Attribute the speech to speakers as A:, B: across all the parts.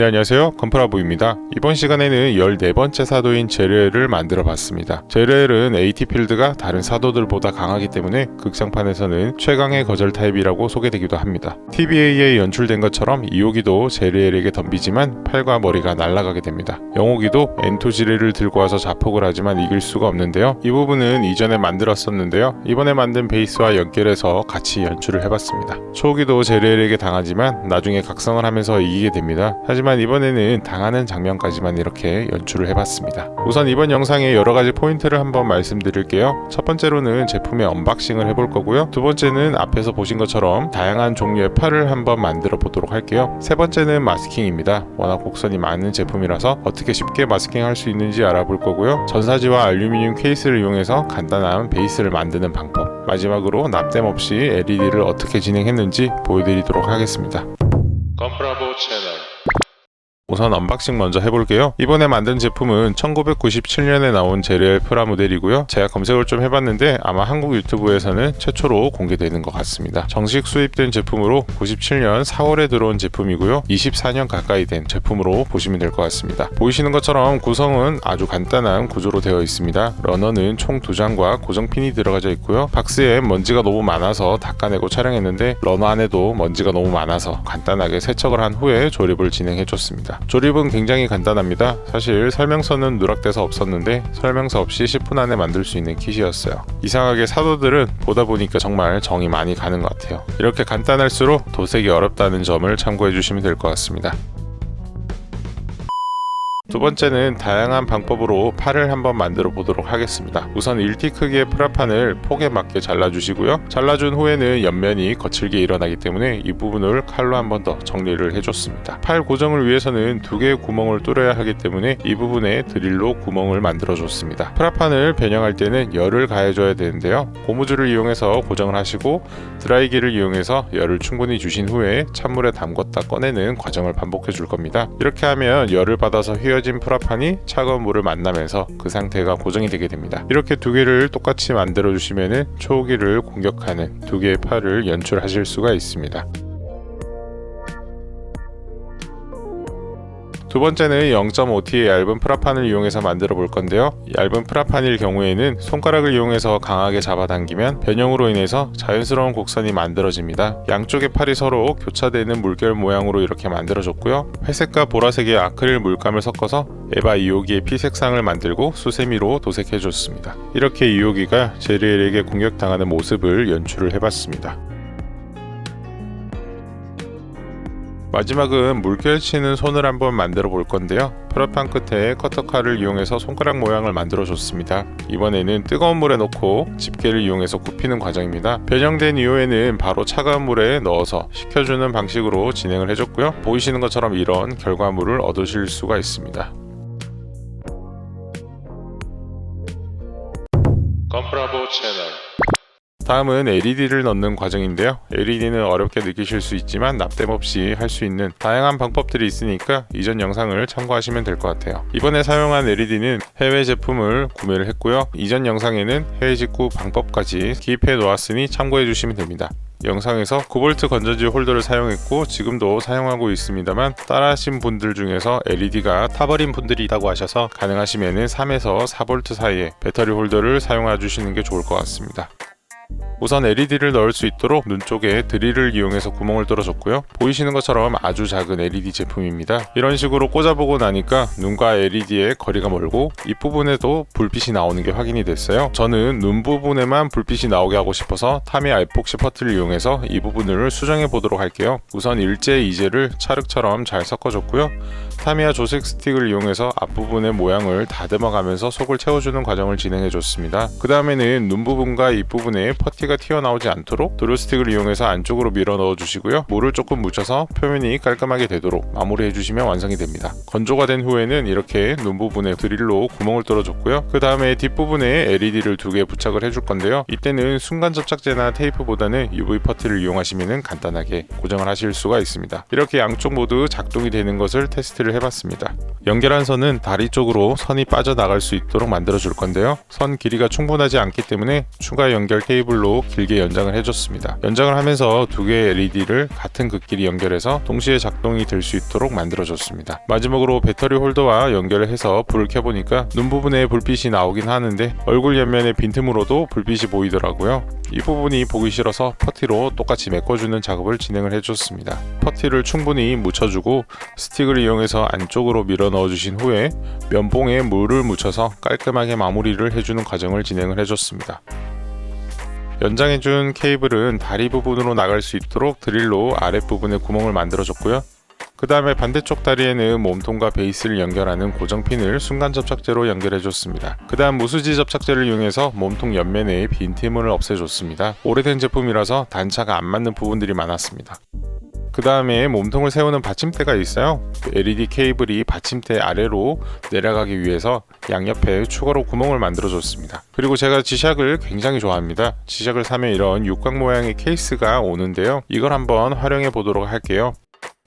A: 네 안녕하세요. 건프라보입니다. 이번 시간에는 14번째 사도인 제르엘을 만들어 봤습니다. 제르엘은 AT 필드가 다른 사도들보다 강하기 때문에 극장판에서는 최강의 거절 타입이라고 소개되기도 합니다. TBA에 연출된 것처럼 이호기도 제르엘에게 덤비지만 팔과 머리가 날아가게 됩니다. 영호기도 엔토지레를 들고 와서 자폭을 하지만 이길 수가 없는데요. 이 부분은 이전에 만들었었는데요. 이번에 만든 베이스와 연결해서 같이 연출을 해봤습니다. 초기도 제르엘에게 당하지만 나중에 각성을 하면서 이기게 됩니다. 하지만 이번에는 당하는 장면까지만 이렇게 연출을 해봤습니다. 우선 이번 영상에 여러 가지 포인트를 한번 말씀드릴게요. 첫 번째로는 제품의 언박싱을 해볼 거고요. 두 번째는 앞에서 보신 것처럼 다양한 종류의 팔을 한번 만들어 보도록 할게요. 세 번째는 마스킹입니다. 워낙 곡선이 많은 제품이라서 어떻게 쉽게 마스킹 할 수 있는지 알아볼 거고요. 전사지와 알루미늄 케이스를 이용해서 간단한 베이스를 만드는 방법. 마지막으로 납땜 없이 LED를 어떻게 진행했는지 보여드리도록 하겠습니다. 건프라보 채널 우선 언박싱 먼저 해볼게요. 이번에 만든 제품은 1997년에 나온 제르엘 프라 모델이고요. 제가 검색을 좀 해봤는데 아마 한국 유튜브에서는 최초로 공개되는 것 같습니다. 정식 수입된 제품으로 97년 4월에 들어온 제품이고요. 24년 가까이 된 제품으로 보시면 될 것 같습니다. 보이시는 것처럼 구성은 아주 간단한 구조로 되어 있습니다. 러너는 총 두 장과 고정핀이 들어가져 있고요. 박스에 먼지가 너무 많아서 닦아내고 촬영했는데 러너 안에도 먼지가 너무 많아서 간단하게 세척을 한 후에 조립을 진행해줬습니다. 조립은 굉장히 간단합니다. 사실 설명서는 누락돼서 없었는데 설명서 없이 10분 안에 만들 수 있는 kit이었어요. 이상하게 사도들은 보다 보니까 정말 정이 많이 가는 것 같아요. 이렇게 간단할수록 도색이 어렵다는 점을 참고해 주시면 될 것 같습니다. 두 번째는 다양한 방법으로 팔을 한번 만들어 보도록 하겠습니다. 우선 1T 크기의 프라판을 폭에 맞게 잘라주시고요. 잘라준 후에는 옆면이 거칠게 일어나기 때문에 이 부분을 칼로 한번 더 정리를 해줬습니다. 팔 고정을 위해서는 두 개의 구멍을 뚫어야 하기 때문에 이 부분에 드릴로 구멍을 만들어 줬습니다. 프라판을 변형할 때는 열을 가해줘야 되는데요. 고무줄을 이용해서 고정을 하시고 드라이기를 이용해서 열을 충분히 주신 후에 찬물에 담궜다 꺼내는 과정을 반복해 줄 겁니다. 이렇게 하면 열을 받아서 휘어 휘어진 프라판이 차가운 물을 만나면서 그 상태가 고정이 되게 됩니다. 이렇게 두 개를 똑같이 만들어 주시면은 초기를 공격하는 두 개의 팔을 연출하실 수가 있습니다. 두 번째는 0.5T의 얇은 프라판을 이용해서 만들어 볼 건데요. 얇은 프라판일 경우에는 손가락을 이용해서 강하게 잡아당기면 변형으로 인해서 자연스러운 곡선이 만들어집니다. 양쪽의 팔이 서로 교차되는 물결 모양으로 이렇게 만들어졌고요. 회색과 보라색의 아크릴 물감을 섞어서 에바 이오기의 피 색상을 만들고 수세미로 도색해 줬습니다. 이렇게 이오기가 제리엘에게 공격당하는 모습을 연출을 해봤습니다. 마지막은 물결 치는 손을 한번 만들어 볼 건데요. 프라판 끝에 커터칼을 이용해서 손가락 모양을 만들어 줬습니다. 이번에는 뜨거운 물에 넣고 집게를 이용해서 굽히는 과정입니다. 변형된 이후에는 바로 차가운 물에 넣어서 식혀주는 방식으로 진행을 해줬고요. 보이시는 것처럼 이런 결과물을 얻으실 수가 있습니다. 건프라보 채널 다음은 LED를 넣는 과정인데요. LED는 어렵게 느끼실 수 있지만 납땜 없이 할 수 있는 다양한 방법들이 있으니까 이전 영상을 참고하시면 될 것 같아요. 이번에 사용한 LED는 해외 제품을 구매를 했고요. 이전 영상에는 해외 직구 방법까지 기입해 놓았으니 참고해 주시면 됩니다. 영상에서 9V 건전지 홀더를 사용했고 지금도 사용하고 있습니다만 따라하신 분들 중에서 LED가 타버린 분들이 있다고 하셔서 가능하시면 3에서 4V 사이에 배터리 홀더를 사용해 주시는 게 좋을 것 같습니다. 우선 LED를 넣을 수 있도록 눈 쪽에 드릴을 이용해서 구멍을 뚫어줬고요. 보이시는 것처럼 아주 작은 LED 제품입니다. 이런 식으로 꽂아보고 나니까 눈과 LED의 거리가 멀고 이 부분에도 불빛이 나오는 게 확인이 됐어요. 저는 눈 부분에만 불빛이 나오게 하고 싶어서 타미 알폭시 퍼트를 이용해서 이 부분을 수정해 보도록 할게요. 우선 일제 이제를 찰흙처럼 잘 섞어줬고요. 타미야 조색 스틱을 이용해서 앞부분의 모양을 다듬어 가면서 속을 채워주는 과정을 진행해 줬습니다. 그 다음에는 눈 부분과 이 부분에 퍼티가 튀어나오지 않도록 도료 스틱을 이용해서 안쪽으로 밀어 넣어 주시고요. 물을 조금 묻혀서 표면이 깔끔하게 되도록 마무리해 주시면 완성이 됩니다. 건조가 된 후에는 이렇게 눈 부분에 드릴로 구멍을 뚫어 줬고요. 그 다음에 뒷부분에 LED를 두 개 부착을 해줄 건데요. 이때는 순간 접착제나 테이프보다는 UV 퍼티를 이용하시면 간단하게 고정을 하실 수가 있습니다. 이렇게 양쪽 모두 작동이 되는 것을 테스트를 처리를 해봤습니다. 연결한 선은 다리 쪽으로 선이 빠져나갈 수 있도록 만들어 줄 건데요. 선 길이가 충분하지 않기 때문에 추가 연결 케이블로 길게 연장을 해줬습니다. 연장을 하면서 두 개의 LED를 같은 극길이 연결해서 동시에 작동이 될 수 있도록 만들어 줬습니다. 마지막으로 배터리 홀더와 연결을 해서 불을 켜보니까 눈 부분에 불빛이 나오긴 하는데 얼굴 옆면의 빈틈으로도 불빛이 보이더라고요. 이 부분이 보기 싫어서 퍼티로 똑같이 메꿔주는 작업을 진행을 해줬습니다. 퍼티를 충분히 묻혀주고 스틱을 이용해서 안쪽으로 밀어 넣어 주신 후에 면봉에 물을 묻혀서 깔끔하게 마무리를 해주는 과정을 진행을 해줬습니다. 연장해준 케이블은 다리 부분으로 나갈 수 있도록 드릴로 아랫부분에 구멍을 만들어줬고요. 그 다음에 반대쪽 다리에는 몸통과 베이스를 연결하는 고정핀을 순간 접착제로 연결해줬습니다. 그 다음 무수지 접착제를 이용해서 몸통 옆면의 빈틈을 없애줬습니다. 오래된 제품이라서 단차가 안 맞는 부분들이 많았습니다. 그 다음에 몸통을 세우는 받침대가 있어요. LED 케이블이 받침대 아래로 내려가기 위해서 양옆에 추가로 구멍을 만들어 줬습니다. 그리고 제가 지샥을 굉장히 좋아합니다. 지샥을 사면 이런 육각 모양의 케이스가 오는데요. 이걸 한번 활용해 보도록 할게요.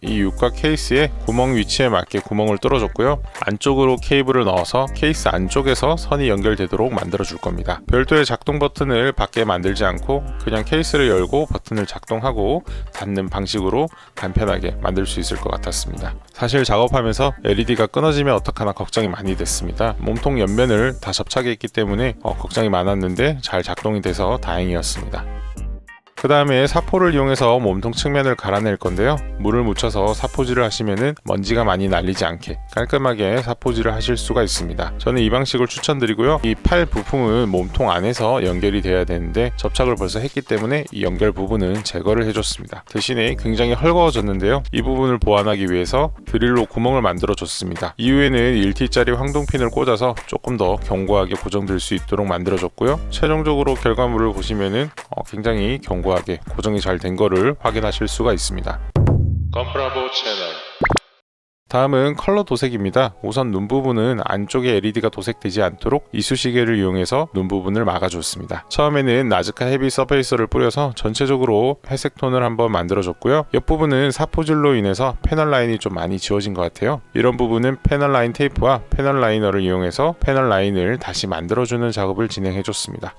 A: 이 육각 케이스에 구멍 위치에 맞게 구멍을 뚫어줬고요. 안쪽으로 케이블을 넣어서 케이스 안쪽에서 선이 연결되도록 만들어 줄 겁니다. 별도의 작동 버튼을 밖에 만들지 않고 그냥 케이스를 열고 버튼을 작동하고 닫는 방식으로 간편하게 만들 수 있을 것 같았습니다. 사실 작업하면서 LED가 끊어지면 어떡하나 걱정이 많이 됐습니다. 몸통 옆면을 다 접착했기 때문에 어, 걱정이 많았는데 잘 작동이 돼서 다행이었습니다. 그 다음에 사포를 이용해서 몸통 측면을 갈아낼 건데요. 물을 묻혀서 사포질을 하시면은 먼지가 많이 날리지 않게 깔끔하게 사포질을 하실 수가 있습니다. 저는 이 방식을 추천드리고요. 이 팔 부품은 몸통 안에서 연결이 돼야 되는데 접착을 벌써 했기 때문에 이 연결 부분은 제거를 해줬습니다. 대신에 굉장히 헐거워졌는데요. 이 부분을 보완하기 위해서 드릴로 구멍을 만들어 줬습니다. 이후에는 1T짜리 황동핀을 꽂아서 조금 더 견고하게 고정될 수 있도록 만들어 줬고요. 최종적으로 결과물을 보시면은 어, 굉장히 견고 하게 고정이 잘 된 거를 확인하실 수가 있습니다. 건프라보 채널 다음은 컬러 도색입니다. 우선 눈 부분은 안쪽에 LED가 도색되지 않도록 이쑤시개를 이용해서 눈 부분을 막아줬습니다. 처음에는 나즈카 헤비 서페이서를 뿌려서 전체적으로 회색 톤을 한번 만들어줬고요. 옆부분은 사포질로 인해서 패널 라인이 좀 많이 지워진 것 같아요. 이런 부분은 패널 라인 테이프와 패널 라이너를 이용해서 패널 라인을 다시 만들어주는 작업을 진행해줬습니다.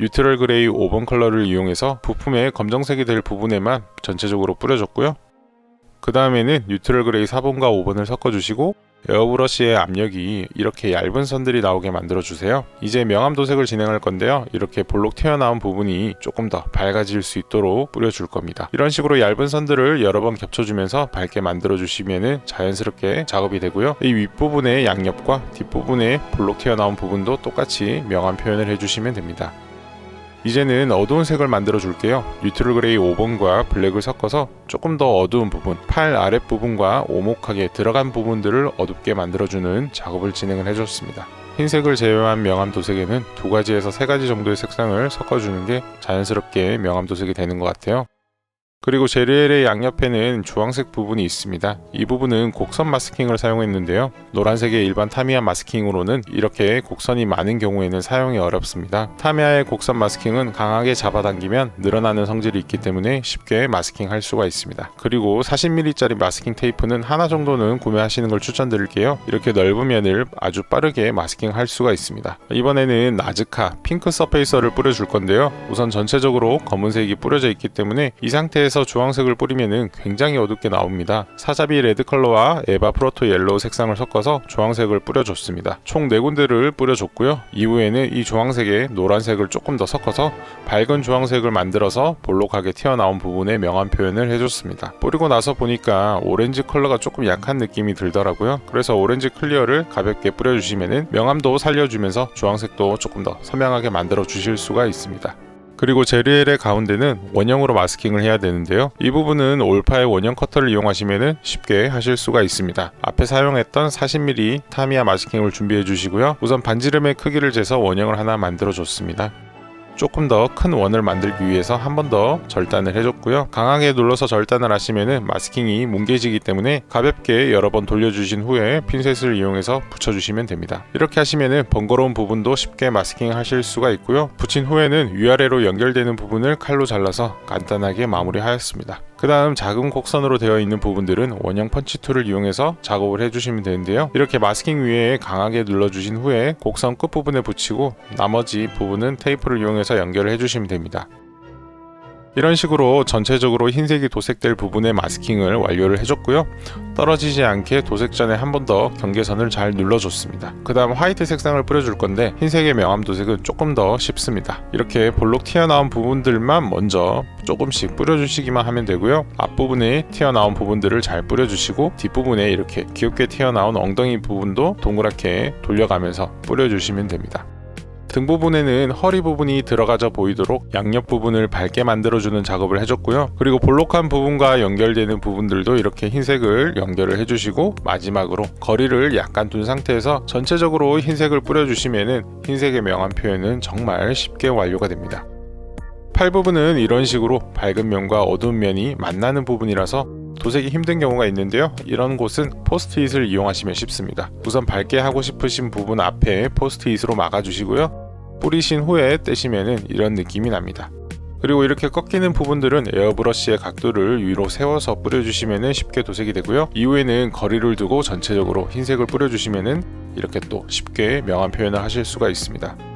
A: 뉴트럴 그레이 5번 컬러를 이용해서 부품의 검정색이 될 부분에만 전체적으로 뿌려줬고요. 그 다음에는 뉴트럴 그레이 4번과 5번을 섞어주시고 에어브러시의 압력이 이렇게 얇은 선들이 나오게 만들어주세요. 이제 명암 도색을 진행할 건데요. 이렇게 볼록 튀어나온 부분이 조금 더 밝아질 수 있도록 뿌려줄 겁니다. 이런 식으로 얇은 선들을 여러 번 겹쳐주면서 밝게 만들어주시면 자연스럽게 작업이 되고요. 이 윗부분의 양옆과 뒷부분의 볼록 튀어나온 부분도 똑같이 명암 표현을 해주시면 됩니다. 이제는 어두운 색을 만들어 줄게요. 뉴트럴 그레이 5번과 블랙을 섞어서 조금 더 어두운 부분, 팔 아랫부분과 오목하게 들어간 부분들을 어둡게 만들어주는 작업을 진행을 해줬습니다. 흰색을 제외한 명암 도색에는 두 가지에서 세 가지 정도의 색상을 섞어주는 게 자연스럽게 명암 도색이 되는 것 같아요. 그리고 제리엘의 양옆에는 주황색 부분이 있습니다. 이 부분은 곡선 마스킹을 사용했는데요. 노란색의 일반 타미야 마스킹으로는 이렇게 곡선이 많은 경우에는 사용이 어렵습니다. 타미야의 곡선 마스킹은 강하게 잡아당기면 늘어나는 성질이 있기 때문에 쉽게 마스킹할 수가 있습니다. 그리고 40mm짜리 마스킹 테이프는 하나 정도는 구매하시는 걸 추천드릴게요. 이렇게 넓은 면을 아주 빠르게 마스킹할 수가 있습니다. 이번에는 나즈카 핑크 서페이서를 뿌려줄 건데요. 우선 전체적으로 검은색이 뿌려져 있기 때문에 이 상태에서 에서 주황색을 뿌리면 굉장히 어둡게 나옵니다. 사자비 레드 컬러와 에바 프로토 옐로우 색상을 섞어서 주황색을 뿌려줬습니다. 총 4군데를 뿌려줬고요. 이후에는 이 주황색에 노란색을 조금 더 섞어서 밝은 주황색을 만들어서 볼록하게 튀어나온 부분에 명암 표현을 해줬습니다. 뿌리고 나서 보니까 오렌지 컬러가 조금 약한 느낌이 들더라고요. 그래서 오렌지 클리어를 가볍게 뿌려주시면 명암도 살려주면서 주황색도 조금 더 선명하게 만들어 주실 수가 있습니다. 그리고 제리엘의 가운데는 원형으로 마스킹을 해야 되는데요. 이 부분은 올파의 원형 커터를 이용하시면 쉽게 하실 수가 있습니다. 앞에 사용했던 40mm 타미야 마스킹을 준비해 주시고요. 우선 반지름의 크기를 재서 원형을 하나 만들어 줬습니다. 조금 더 큰 원을 만들기 위해서 한 번 더 절단을 해줬고요. 강하게 눌러서 절단을 하시면 마스킹이 뭉개지기 때문에 가볍게 여러 번 돌려주신 후에 핀셋을 이용해서 붙여주시면 됩니다. 이렇게 하시면 번거로운 부분도 쉽게 마스킹 하실 수가 있고요. 붙인 후에는 위아래로 연결되는 부분을 칼로 잘라서 간단하게 마무리하였습니다. 그 다음 작은 곡선으로 되어 있는 부분들은 원형 펀치 툴을 이용해서 작업을 해주시면 되는데요. 이렇게 마스킹 위에 강하게 눌러주신 후에 곡선 끝부분에 붙이고 나머지 부분은 테이프를 이용해서 연결을 해주시면 됩니다. 이런 식으로 전체적으로 흰색이 도색될 부분의 마스킹을 완료를 해줬고요. 떨어지지 않게 도색 전에 한 번 더 경계선을 잘 눌러줬습니다. 그 다음 화이트 색상을 뿌려줄 건데 흰색의 명암 도색은 조금 더 쉽습니다. 이렇게 볼록 튀어나온 부분들만 먼저 조금씩 뿌려주시기만 하면 되고요. 앞부분에 튀어나온 부분들을 잘 뿌려주시고 뒷부분에 이렇게 귀엽게 튀어나온 엉덩이 부분도 동그랗게 돌려가면서 뿌려주시면 됩니다. 등 부분에는 허리 부분이 들어가져 보이도록 양옆 부분을 밝게 만들어주는 작업을 해줬고요. 그리고 볼록한 부분과 연결되는 부분들도 이렇게 흰색을 연결을 해주시고 마지막으로 거리를 약간 둔 상태에서 전체적으로 흰색을 뿌려주시면은 흰색의 명암 표현은 정말 쉽게 완료가 됩니다. 팔 부분은 이런 식으로 밝은 면과 어두운 면이 만나는 부분이라서 도색이 힘든 경우가 있는데요. 이런 곳은 포스트잇을 이용하시면 쉽습니다. 우선 밝게 하고 싶으신 부분 앞에 포스트잇으로 막아주시고요. 뿌리신 후에 떼시면은 이런 느낌이 납니다. 그리고 이렇게 꺾이는 부분들은 에어브러쉬의 각도를 위로 세워서 뿌려주시면 쉽게 도색이 되고요. 이후에는 거리를 두고 전체적으로 흰색을 뿌려주시면 이렇게 또 쉽게 명암 표현을 하실 수가 있습니다.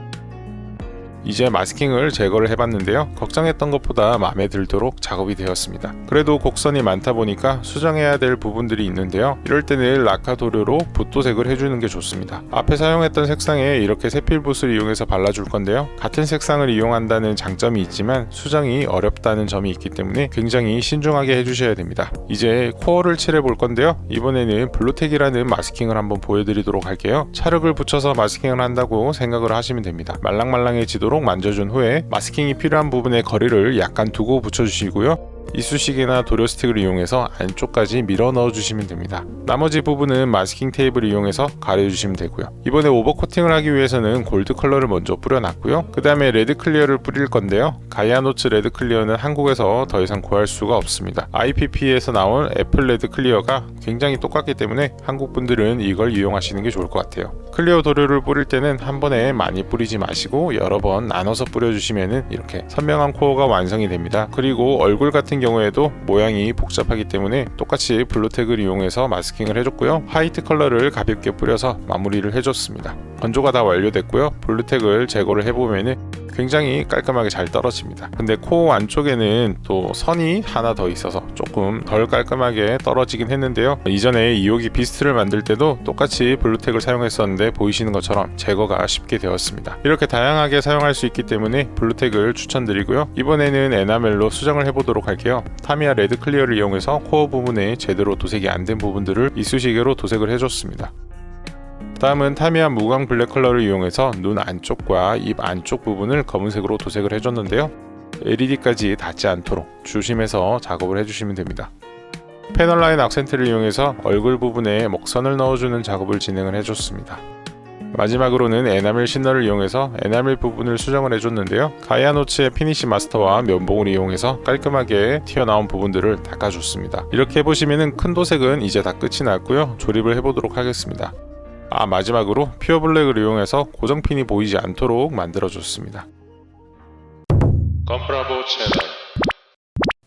A: 이제 마스킹을 제거를 해봤는데요. 걱정했던 것보다 마음에 들도록 작업이 되었습니다. 그래도 곡선이 많다 보니까 수정해야 될 부분들이 있는데요. 이럴 때는 라카 도료로 붓도색을 해주는 게 좋습니다. 앞에 사용했던 색상에 이렇게 세필붓을 이용해서 발라줄 건데요. 같은 색상을 이용한다는 장점이 있지만 수정이 어렵다는 점이 있기 때문에 굉장히 신중하게 해주셔야 됩니다. 이제 코어를 칠해 볼 건데요. 이번에는 블루텍이라는 마스킹을 한번 보여드리도록 할게요. 찰흙을 붙여서 마스킹을 한다고 생각을 하시면 됩니다. 말랑말랑해지도록 만져준 후에 마스킹이 필요한 부분의 거리를 약간 두고 붙여주시고요. 이쑤시개나 도료 스틱을 이용해서 안쪽까지 밀어 넣어 주시면 됩니다. 나머지 부분은 마스킹 테이프를 이용해서 가려주시면 되고요. 이번에 오버 코팅을 하기 위해서는 골드 컬러를 먼저 뿌려놨고요. 그 다음에 레드 클리어를 뿌릴 건데요. 가이아노츠 레드 클리어는 한국에서 더 이상 구할 수가 없습니다. IPP에서 나온 애플 레드 클리어가 굉장히 똑같기 때문에 한국 분들은 이걸 이용하시는 게 좋을 것 같아요. 클리어 도료를 뿌릴 때는 한 번에 많이 뿌리지 마시고 여러 번 나눠서 뿌려주시면 이렇게 선명한 코어가 완성이 됩니다. 그리고 얼굴 같은 경우에도 모양이 복잡하기 때문에 똑같이 블루텍을 이용해서 마스킹을 해줬고요. 화이트 컬러를 가볍게 뿌려서 마무리를 해줬습니다. 건조가 다 완료됐고요. 블루텍을 제거를 해보면은 굉장히 깔끔하게 잘 떨어집니다. 근데 코 안쪽에는 또 선이 하나 더 있어서 조금 덜 깔끔하게 떨어지긴 했는데요. 이전에 이호기 비스트를 만들 때도 똑같이 블루텍을 사용했었는데 보이시는 것처럼 제거가 쉽게 되었습니다. 이렇게 다양하게 사용할 수 있기 때문에 블루텍을 추천드리고요. 이번에는 에나멜로 수정을 해보도록 할게요. 타미야 레드 클리어를 이용해서 코어 부분에 제대로 도색이 안 된 부분들을 이쑤시개로 도색을 해줬습니다. 다음은 타미야 무광 블랙 컬러를 이용해서 눈 안쪽과 입 안쪽 부분을 검은색으로 도색을 해줬는데요. LED까지 닿지 않도록 조심해서 작업을 해주시면 됩니다. 패널 라인 악센트를 이용해서 얼굴 부분에 먹선을 넣어주는 작업을 진행을 해줬습니다. 마지막으로는 에나멜 신너를 이용해서 에나멜 부분을 수정을 해줬는데요. 가이아노츠의 피니시 마스터와 면봉을 이용해서 깔끔하게 튀어나온 부분들을 닦아줬습니다. 이렇게 해보시면 큰 도색은 이제 다 끝이 났고요. 조립을 해보도록 하겠습니다. 아 마지막으로 퓨어 블랙을 이용해서 고정핀이 보이지 않도록 만들어줬습니다. 건프라보 채널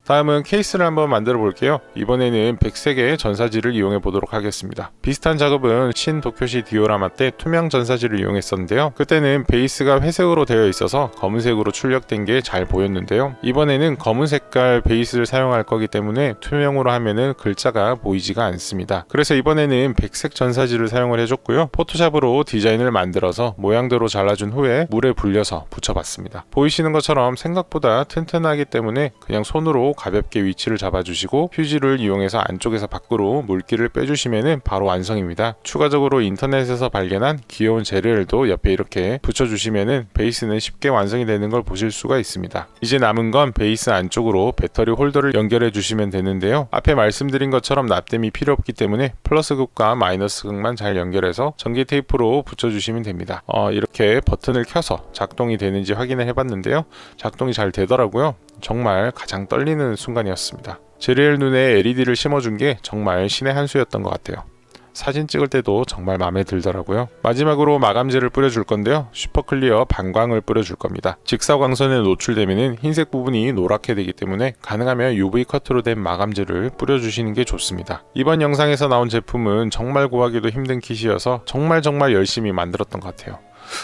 A: 다음은 케이스를 한번 만들어 볼게요. 이번에는 백색의 전사지를 이용해 보도록 하겠습니다. 비슷한 작업은 신 도쿄시 디오라마 때 투명 전사지를 이용했었는데요. 그때는 베이스가 회색으로 되어 있어서 검은색으로 출력된 게 잘 보였는데요. 이번에는 검은 색깔 베이스를 사용할 거기 때문에 투명으로 하면은 글자가 보이지가 않습니다. 그래서 이번에는 백색 전사지를 사용을 해줬고요. 포토샵으로 디자인을 만들어서 모양대로 잘라준 후에 물에 불려서 붙여봤습니다. 보이시는 것처럼 생각보다 튼튼하기 때문에 그냥 손으로 가볍게 위치를 잡아주시고 휴지를 이용해서 안쪽에서 밖으로 물기를 빼주시면 바로 완성입니다. 추가적으로 인터넷에서 발견한 귀여운 재료들도 옆에 이렇게 붙여주시면 베이스는 쉽게 완성이 되는 걸 보실 수가 있습니다. 이제 남은 건 베이스 안쪽으로 배터리 홀더를 연결해 주시면 되는데요. 앞에 말씀드린 것처럼 납땜이 필요 없기 때문에 플러스 극과 마이너스 극만 잘 연결해서 전기 테이프로 붙여주시면 됩니다. 어, 이렇게 버튼을 켜서 작동이 되는지 확인을 해봤는데요. 작동이 잘 되더라고요. 정말 가장 떨리는 순간이었습니다. 제리엘 눈에 LED를 심어준 게 정말 신의 한 수였던 것 같아요. 사진 찍을 때도 정말 마음에 들더라고요. 마지막으로 마감재를 뿌려줄 건데요. 슈퍼클리어 반광을 뿌려줄 겁니다. 직사광선에 노출되면 흰색 부분이 노랗게 되기 때문에 가능하면 UV 커트로 된 마감재를 뿌려주시는 게 좋습니다. 이번 영상에서 나온 제품은 정말 구하기도 힘든 kit이어서 정말 정말 열심히 만들었던 것 같아요.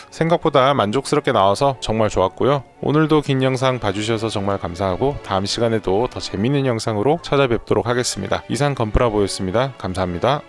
A: 생각보다 만족스럽게 나와서 정말 좋았고요. 오늘도 긴 영상 봐주셔서 정말 감사하고 다음 시간에도 더 재밌는 영상으로 찾아뵙도록 하겠습니다. 이상 건프라보였습니다. 감사합니다.